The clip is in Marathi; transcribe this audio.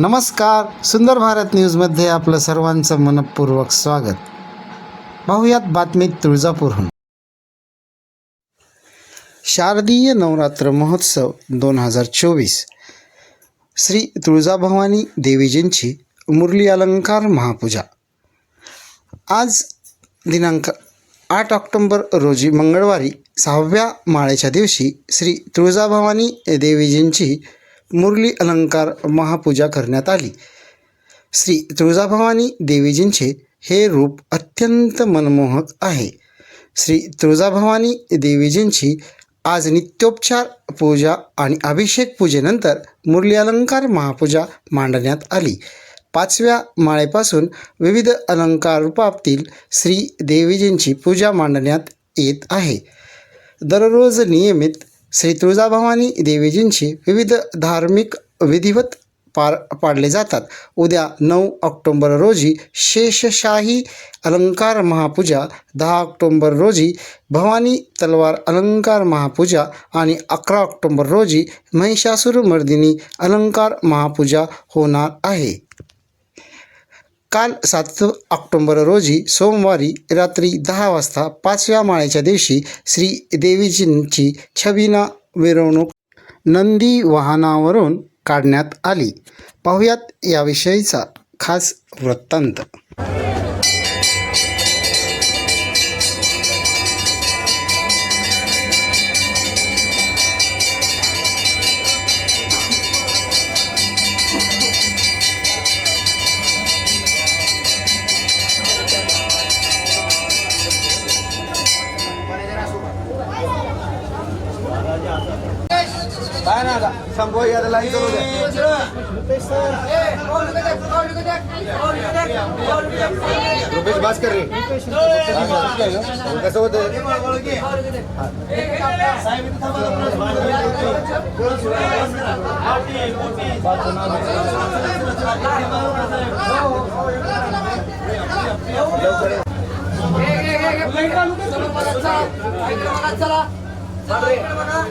नमस्कार सुंदर भारत न्यूजमध्ये आपलं सर्वांचं मनपूर्वक स्वागत. पाहुयात बातमीत तुळजापूरहून. शारदीय नवरात्र महोत्सव दोन हजार चोवीस. श्री तुळजाभवानी देवीजींची मुरली अलंकार महापूजा. आज दिनांक आठ ऑक्टोंबर रोजी मंगळवारी सहाव्या माळेच्या दिवशी श्री तुळजाभवानी देवीजींची मुरली अलंकार महापूजा करण्यात आली. श्री तुळजाभवानी देवीजींचे हे रूप अत्यंत मनमोहक आहे. श्री तुळजाभवानी देवीजींची आज नित्योपचार पूजा आणि अभिषेक पूजेनंतर मुरली अलंकार महापूजा मांडण्यात आली. पाचव्या माळेपासून विविध अलंकार रूपातील श्री देवीजींची पूजा मांडण्यात येत आहे. दररोज नियमित श्री तुळजाभवानी देवीजींची विविध धार्मिक विधिवत पार पाडले जातात. उद्या नऊ ऑक्टोंबर रोजी शेषशाही अलंकार महापूजा दहा ऑक्टोंबर रोजी भवानी तलवार अलंकार महापूजा आणि अकरा ऑक्टोंबर रोजी महिषासुरमर्दिनी अलंकार महापूजा होणार आहे. काल सात ऑक्टोंबर रोजी सोमवारी रात्री दहा वाजता पाचव्या माळ्याच्या दिवशी श्री देवीजींची छबिना मिरवणूक नंदी वाहनावरून काढण्यात आली. पाहुयात याविषयीचा खास वृत्तांत. काय ना आता संभव याला लाईन करू द्या रुपेश बास कर रे. कसं होतं चला. बघा.